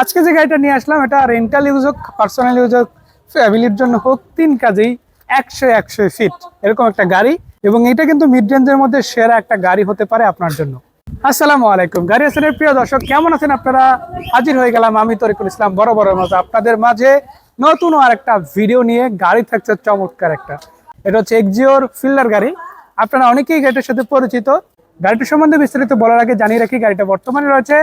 আজকে যে গাড়িটা নিয়ে আসলাম, এটা রেন্টাল ইউজ হোক পার্সোনাল ইউজ হোক ফ্যামিলির জন্য হোক, তিন কাজেই একশো একশো ফিট এরকম একটা গাড়ি এবং এটা কিন্তু মিড রেঞ্জের মধ্যে সেরা একটা গাড়ি হতে পারে আপনার জন্য। আসসালামু আলাইকুম। গাড়ি আসনের প্রিয় দর্শক, কেমন আছেন আপনারা? হাজির হয়ে গেলাম আমি তরিকুল ইসলাম বড় বড় মতো আপনাদের মাঝে নতুন আর একটা ভিডিও নিয়ে। গাড়ি থাকছে চমৎকার একটা। এটা হচ্ছে এক্সিওর ফিল্ডার গাড়ি। আপনারা অনেকেই গাড়িটার সাথে পরিচিত। গাড়িটার সম্বন্ধে বিস্তারিত বলার আগে জানিয়ে রাখি, গাড়িটা বর্তমানে রয়েছে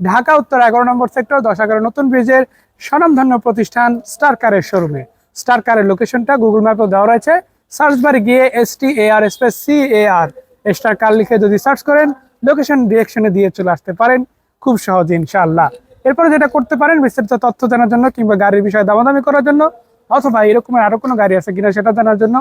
ঢাকা, উত্তর এগারো নম্বর সেক্টর, দশ এগারো নতুন ব্রিজের স্বনামধন্য প্রতিষ্ঠান স্টার কারের শোরুমে স্টার কারের লোকেশনটা গুগল ম্যাপে দেওয়া রয়েছে। সার্চ বারে গিয়ে S T A R space C A R star car লিখে যদি সার্চ করেন লোকেশন ডিরেকশনে দিয়ে চলে আসতে পারেন, খুব সহজে ইনশাআল্লাহ। এরপরে যেটা করতে পারেন, বিস্তারিত তথ্য জানার জন্য কিংবা গাড়ির বিষয়ে দামাদামি করার জন্য, অথবা এরকমের আরও কোনো গাড়ি আছে কিনা সেটা জানার জন্য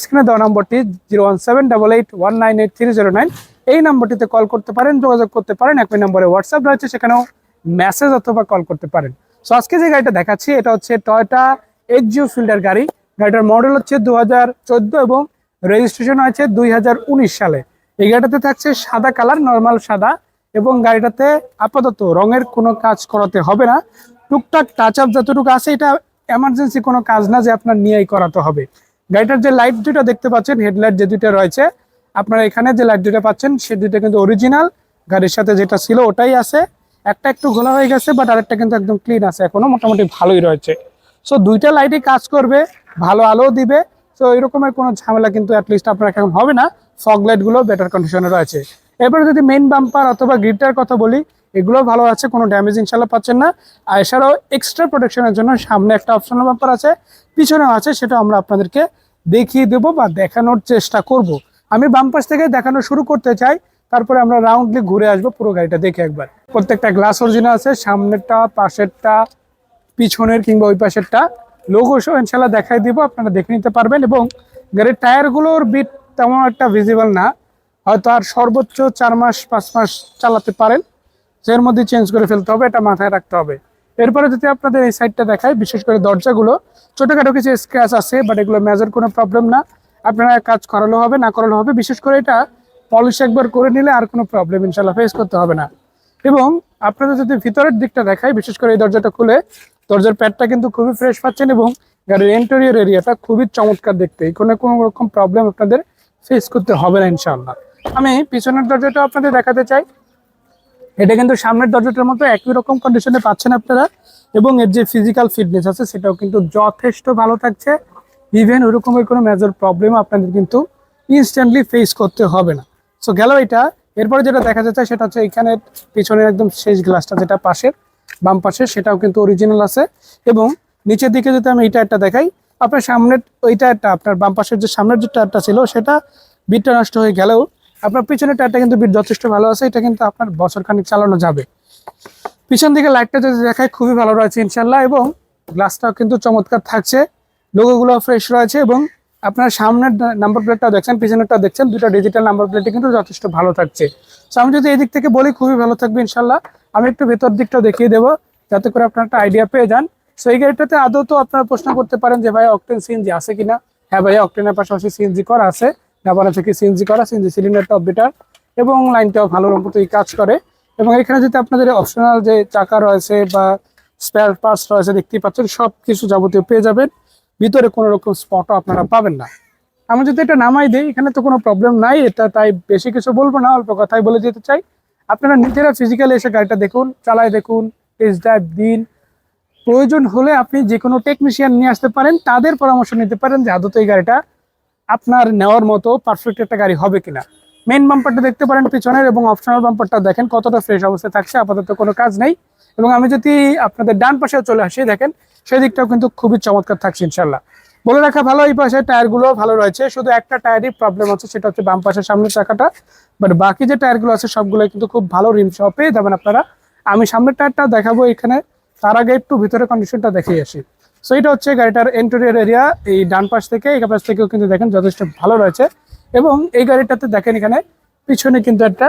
স্ক্রিনে দেওয়া নম্বরটি zero one seven double eight one nine eight three zero nine. এই নম্বরটিতে কল করতে পারেন, যোগাযোগ করতে পারেন, একই নম্বরে হোয়াটসঅ্যাপ রয়েছে, সেখানেও মেসেজ অথবা কল করতে পারেন। সো আজকে যে গাড়িটা দেখাচ্ছি, এটা হচ্ছে টয়টা এক্সিও ফিল্ডার গাড়ি। গাড়িটার মডেল হচ্ছে দুহাজার চোদ্দ এবং রেজিস্ট্রেশন হয়েছে দুই হাজার উনিশ সালে। এই গাড়িটাতে থাকছে সাদা কালার নর্মাল সাদা এবং গাড়িটাতে আপাতত রঙের কোনো কাজ করাতে হবে না। টুকটাক টাচ আপ যতটুকু আছে, এটা এমার্জেন্সি কোনো কাজ না যে আপনার নিয়েই করাতে হবে। গাড়িটার যে লাইট দুটো দেখতে পাচ্ছেন হেডলাইট যে দুটো রয়েছে, আপনারা এখানে যে লাইট দুটো পাচ্ছেন, সে দুটো কিন্তু অরিজিনাল গাড়ির সাথে যেটা ছিল ওটাই আছে। একটা একটু ঘোলা হয়ে গেছে বাট আরেকটা কিন্তু একদম ক্লিন আছে, এখনও মোটামুটি ভালোই রয়েছে। সো দুইটা লাইটই কাজ করবে, ভালো আলো দিবে। তো এরকমের কোনো ঝামেলা কিন্তু অ্যাটলিস্ট আপনার এখন হবে না। ফগ লাইটগুলো বেটার কন্ডিশনে রয়েছে। এরপরে যদি মেইন বাম্পার অথবা গ্রিডটার কথা বলি এগুলো ভালো আছে, কোনো ড্যামেজ ইনশাল্লাহ পাচ্ছেন না। আর এছাড়াও এক্সট্রা প্রোটেকশনের জন্য সামনে একটা অপশনাল ব্যাপার আছে, পিছনেও আছে, সেটা আমরা আপনাদেরকে দেখিয়ে দেব বা দেখানোর চেষ্টা করব। আমি বাম পাশ থেকে দেখানো শুরু করতে চাই, তারপরে আমরা রাউন্ডলি ঘুরে আসব পুরো গাড়িটা দেখে একবার। প্রত্যেকটা গ্লাস অরিজিনাল আছে, সামনেরটা, পাশেরটা, পিছনের কিংবা ওই পাশেরটা। লোগো সহ ইনশাল্লাহ দেখাই দিব, আপনারা দেখে নিতে পারবেন এবং গাড়ির টায়ারগুলোর বিট তেমন একটা ভিজিবল না। হয়তো আর সর্বোচ্চ চার মাস, পাঁচ মাস চালাতে পারেন। এর মধ্যে চেঞ্জ করে ফেলতে হবে, এটা মাথায় রাখতে হবে। এরপরে যদি আপনাদের এই সাইডটা দেখায় বিশেষ করে দরজাগুলো, ছোটোখাটো কিছু স্ক্র্যাচ আছে বাট এগুলো মেজর কোনো প্রবলেম না। আপনারা কাজ করালেও হবে, না করালেও হবে, বিশেষ করে এটা পলিশ একবার করে নিলে আর কোনো প্রবলেম ইনশাল্লাহ ফেস করতে হবে না। এবং আপনাদের যদি ভিতরের দিকটা দেখায় বিশেষ করে এই দরজাটা খুলে, দরজার প্যাডটা কিন্তু খুবই ফ্রেশ পাচ্ছেন এবং গাড়ির ইন্টেরিয়র এরিয়াটা খুবই চমৎকার দেখতে। কোনো কোনো রকম প্রবলেম আপনাদের ফেস করতে হবে না ইনশাল্লাহ আমি পিছনের দরজাটা আপনাদের দেখাতে চাই। এটা কিন্তু সামনের দরজাটার মতো একই রকম কন্ডিশনে পাচ্ছেন আপনারা। এবং এর যে ফিজিক্যাল ফিটনেস আছে, সেটাও কিন্তু যথেষ্ট ভালো থাকছে। ইভেন ওরকমের কোনো মেজর প্রবলেম আপনাদের কিন্তু ইনস্ট্যান্টলি ফেস করতে হবে না। সো গেল এটা। এরপরে যেটা দেখা যাচ্ছে, সেটা হচ্ছে এখানে পিছনের একদম শেষ গ্লাসটা যেটা পাশের, বাম পাশে, সেটাও কিন্তু অরিজিনাল আছে। এবং নিচের দিকে যদি আমি এই টায়ারটা দেখাই, আপনার সামনের ওই টায়ারটা আপনার বাম পাশের যে সামনের যে টায়ারটা ছিল, সেটা বিটটা নষ্ট হয়ে গেলেও আপনার পিছনের টায়ারটা কিন্তু বিট যথেষ্ট ভালো আছে, এটা কিন্তু আপনার বছর খানিক চালানো যাবে। পিছন দিকে লাইটটা যদি দেখায়, খুবই ভালো রয়েছে ইনশাল্লাহ, এবং গ্লাসটাও কিন্তু চমৎকার থাকছে। লোগোগুলো ফ্রেশ রয়েছে, এবং আপনার সামনের নাম্বার প্লেটটাও দেখছেন, পিছনেরটাও দেখছেন, দুটো ডিজিটাল নাম্বার প্লেটে কিন্তু যথেষ্ট ভালো থাকছে। সো আমি যদি এই দিক থেকে বলি, খুবই ভালো থাকবে ইনশাল্লাহ। আমি একটু ভেতর দিকটাও দেখিয়ে দেবো, যাতে করে আপনার একটা আইডিয়া পেয়ে যান। সো এই গাড়িটাতে আদৌ তো আপনারা প্রশ্ন করতে পারেন যে, ভাই অকটেন সিএনজি আছে কিনা? হ্যাঁ ভাই অকটেনের পাশাপাশি সিএনজি করা আছে। ডাবানা থেকে সিএনজি করা, সিএনজি সিলিন্ডারটাও বেটার এবং লাইনটাও ভালো মতোই কাজ করে। এবং এখানে যদি আপনাদের অপশনাল যে চাকা রয়েছে বা স্পেয়ার পার্টস রয়েছে দেখতেই পাচ্ছেন সব কিছু যাবতীয় পেয়ে যাবেন। ভিতরে কোনো রকম স্পটও আপনারা পাবেন না। আমি যদি এটা নামাই দিই, এখানে তো কোনো প্রবলেম নাই, এটা তাই বেশি কিছু বলব না, অল্প কথাই বলে যেতে চাই। আপনারা নিজেরা ফিজিক্যালি এসে গাড়িটা দেখুন চালায় দেখুন টেস্ট ড্রাইভ দিন। প্রয়োজন হলে আপনি যে কোনো টেকনিশিয়ান নিয়ে আসতে পারেন, তাদের পরামর্শ নিতে পারেন যে আদত এই গাড়িটা আপনার নেওয়ার মতো পারফেক্ট একটা গাড়ি হবে কিনা। মেন বাম্পারটা দেখতে পারেন পিছনের এবং অপশনাল বাম্পারটা দেখেন কতটা ফ্রেশ অবস্থায় থাকছে, আপাতত কোনো কাজ নেই। এবং আমি যদি আপনাদের ডান পাশে চলে আসি, দেখেন সেই দিকটাও কিন্তু খুবই চমৎকার থাকছে ইনশাল্লাহ বলে রাখা ভালো, এই পাশে টায়ারগুলো ভালো রয়েছে। শুধু একটা টায়ারই প্রবলেম আছে সেটা হচ্ছে বাম পাশের সামনের চাকাটা। বাট বাকি যে টায়ারগুলো আছে সবগুলো কিন্তু খুব ভালো রিম সহ পেয়ে যাবেন আপনারা। আমি সামনের টায়ারটা দেখাবো এখানে, তার আগে একটু ভিতরে কন্ডিশনটা দেখিয়ে আসি। সো এটা হচ্ছে গাড়িটার ইন্টেরিয়র এরিয়া এই ডান পাশ থেকে, এই পাশ থেকেও কিন্তু দেখেন যথেষ্ট ভালো রয়েছে। এবং এই গাড়িটাতে দেখেন এখানে পিছনে কিন্তু একটা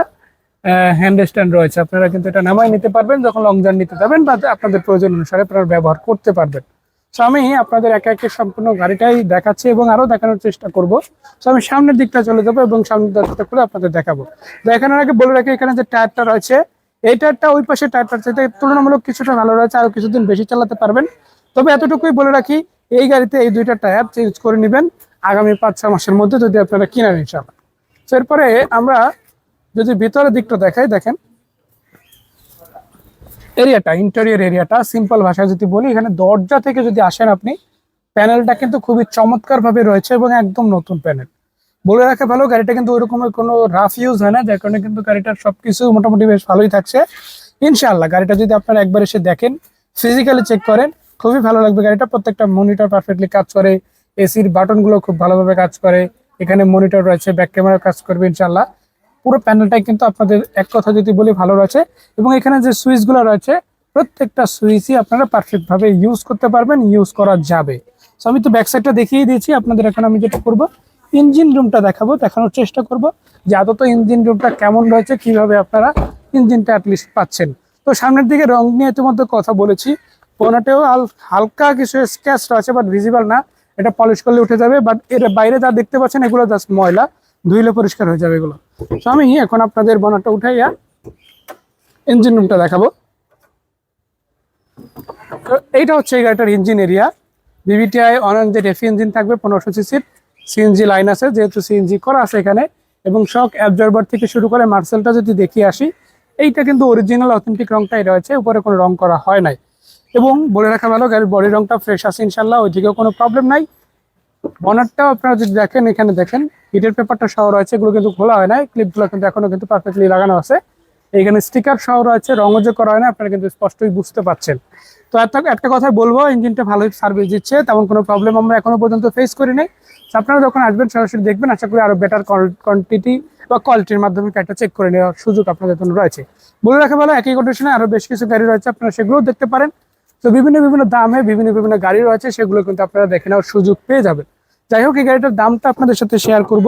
হ্যান্ড স্ট্যান্ড রয়েছে। আপনারা কিন্তু এটা নামাই নিতে পারবেন, যখন লং জার্নি নিতে যাবেন বা আপনাদের প্রয়োজন অনুসারে আপনারা ব্যবহার করতে পারবেন। সো আমি আপনাদের একে একে সম্পূর্ণ গাড়িটাই দেখাচ্ছি এবং আরও দেখানোর চেষ্টা করব। সো আমি সামনের দিকটা চলে যাব এবং সামনের দরজাটা খুলে আপনাদের দেখাবো। দেখানোর আগে বলে রাখি, এখানে যে টায়ারটা রয়েছে, এই টায়ারটা ওই পাশে টায়ারটার চাইতে তুলনামূলক কিছুটা ভালো রয়েছে, আরও কিছুদিন বেশি চালাতে পারবেন। তবে এতটুকুই বলে রাখি, এই গাড়িতে এই দুইটা টায়ার চেঞ্জ করে নেবেন আগামী পাঁচ ছ মাসের মধ্যে যদি আপনারা কিনেন ইনশাল্লাহ তো এরপরে আমরা যদি ভিতরের দিকটা দেখাই, দেখেন। এরিয়াটা ইন্টেরিয়র এরিয়াটা সিম্পল ভাষায় যদি বলি, এখানে দরজা থেকে যদি আসেন আপনি প্যানেলটা কিন্তু খুবই চমৎকার ভাবে রয়েছে এবং একদম নতুন প্যানেল বলে রাখা ভালো, গাড়িটা কিন্তু ওই রকমের কোনো রাফ ইউজ হয় না, যার কারণে কিন্তু গাড়িটার সবকিছু মোটামুটি বেশ ভালোই থাকছে। ইনশাআল্লাহ, গাড়িটা যদি আপনারা একবার এসে দেখেন ফিজিক্যালি চেক করেন খুবই ভালো লাগবে। গাড়িটা প্রত্যেকটা মনিটর পারফেক্টলি কাজ করে। এসির বাটনগুলো খুব ভালোভাবে কাজ করে। এখানে মনিটর রয়েছে ব্যাক ক্যামেরা কাজ করবে ইনশাআল্লাহ। পুরো প্যানেলটাই কিন্তু আপনাদের এক কথা যদি বলি ভালো রয়েছে এবং এখানে যে সুইচগুলো রয়েছে, প্রত্যেকটা সুইচই আপনারা পারফেক্ট ভাবে ইউজ করতে পারবেন ইউজ করা যাবে। সো আমি তো ব্যাক সাইডটা দেখিয়ে দিয়েছি। আপনাদের এখন আমি যেটা করব ইঞ্জিন রুমটা দেখাবো, দেখানোর চেষ্টা করব যে আদত ইঞ্জিন রুমটা কেমন রয়েছে, কীভাবে আপনারা ইঞ্জিনটা অ্যাটলিস্ট পাচ্ছেন। তো সামনের দিকে রং নিয়ে ইতিমধ্যে কথা বলেছি। কোনাটেও হালকা কিছু স্ক্যাচ রয়েছে বাট ভিজিবল না। এটা পলিশ করলে উঠে যাবে বাট এর বাইরে যা দেখতে পাচ্ছেন, এগুলো জাস্ট ময়লা। ধুইলে পরিষ্কার হয়ে যাবে এগুলো। সো আমি এখন আপনাদের বনারটা উঠাইয়া ইঞ্জিন রুমটা দেখাবো। এইটা হচ্ছে এই গাড়িটার ইঞ্জিন এরিয়া বিবিটিআই অরেঞ্জের এফি ইঞ্জিন থাকবে, পনেরোশো সিসির সিএনজি লাইন আছে, যেহেতু সিএনজি করা আছে এখানে, এবং শক অ্যাবজর্বার থেকে শুরু করে মার্সেলটা যদি দেখিয়ে আসি, এইটা কিন্তু অরিজিনাল অথেন্টিক রংটাই রয়েছে, উপরে কোনো রং করা হয় নাই। এবং বলে রাখা ভালো, গাড়ির বডি রংটা ফ্রেশ আছে ইনশাল্লাহ ওইদিকেও কোনো প্রবলেম নাই। বনারটাও আপনারা যদি দেখেন, এখানে দেখেন হিটের পেপারটা সহ রয়েছে, এগুলো কিন্তু খোলা হয় না ক্লিপগুলো কিন্তু এখনও কিন্তু পারফেক্টলি লাগানো আছে। এখানে স্টিকার সহ রয়েছে, রঙও যে করা হয় না, আপনারা কিন্তু স্পষ্টই বুঝতে পারছেন তো একটা কথা বলব ইঞ্জিনটা ভালোই সার্ভিস দিচ্ছে, তেমন কোনো প্রবলেম আমরা এখনও পর্যন্ত ফেস করি নাই। আপনারা যখন আসবেন, সরাসরি দেখবেন, আশা করি আরও বেটার কোয়ান্টিটি বা কোয়ালিটির মাধ্যমে একটা চেক করে নেওয়ার সুযোগ আপনাদের জন্য রয়েছে। বলে রাখা ভালো, একই কন্ডিশনে আরও বেশ কিছু গাড়ি রয়েছে, আপনারা সেগুলোও দেখতে পারেন। তো বিভিন্ন বিভিন্ন দামে বিভিন্ন বিভিন্ন গাড়ি রয়েছে, সেগুলো কিন্তু আপনারা দেখে নেওয়ার সুযোগ পেয়ে যাবেন। যাই হোক, এই গাড়িটার দামটা আপনাদের সাথে শেয়ার করব।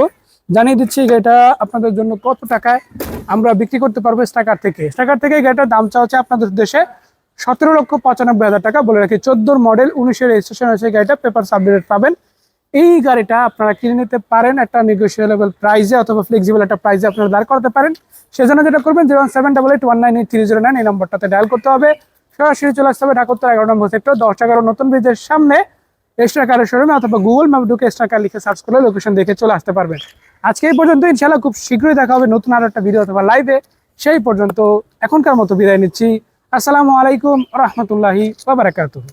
জানিয়ে দিচ্ছি, এই গাড়িটা আপনাদের জন্য কত টাকায় আমরা বিক্রি করতে পারব স্টাকার থেকে। স্টাকার থেকে এই গাড়িটার দাম চাওয়া হচ্ছে আপনাদের দেশে সতেরো লক্ষ পঁচানব্বই হাজার টাকা। বলে রাখি, চোদ্দোর মডেল উনিশের রেজিস্ট্রেশন হয়েছে গাড়িটা পেপার সাবমিট পাবেন। এই গাড়িটা আপনারা কিনে নিতে পারেন একটা নেগোসিয়েবল প্রাইসে অথবা ফ্লেক্সিবল একটা প্রাইসে আপনারা দাঁড় করাতে পারেন। সেজন্য যেটা করবেন zero seven double eight one nine eight three zero nine এই নম্বরটাতে ডায়াল করতে হবে। সরাসরি চলে আসতে হবে ঢাকোত্তর এগারো নম্বর সেক্টর দশ এগারো নতুন ব্রিজের সামনে এক্সট্রা কারের শোরুমে অথবা গুগল ম্যাপ ঢুকে এক্সট্রা কার লিখে সার্চ করলে লোকেশন দেখে চলে আসতে পারবেন। আজকে এই পর্যন্ত ইনশাল্লাহ খুব শীঘ্রই দেখা হবে নতুন আরও একটা ভিডিও অথবা লাইভে সেই পর্যন্ত এখনকার মতো বিদায় নিচ্ছি। আসসালামু আলাইকুম রহমতুল্লাহি বাবারাকাতুহ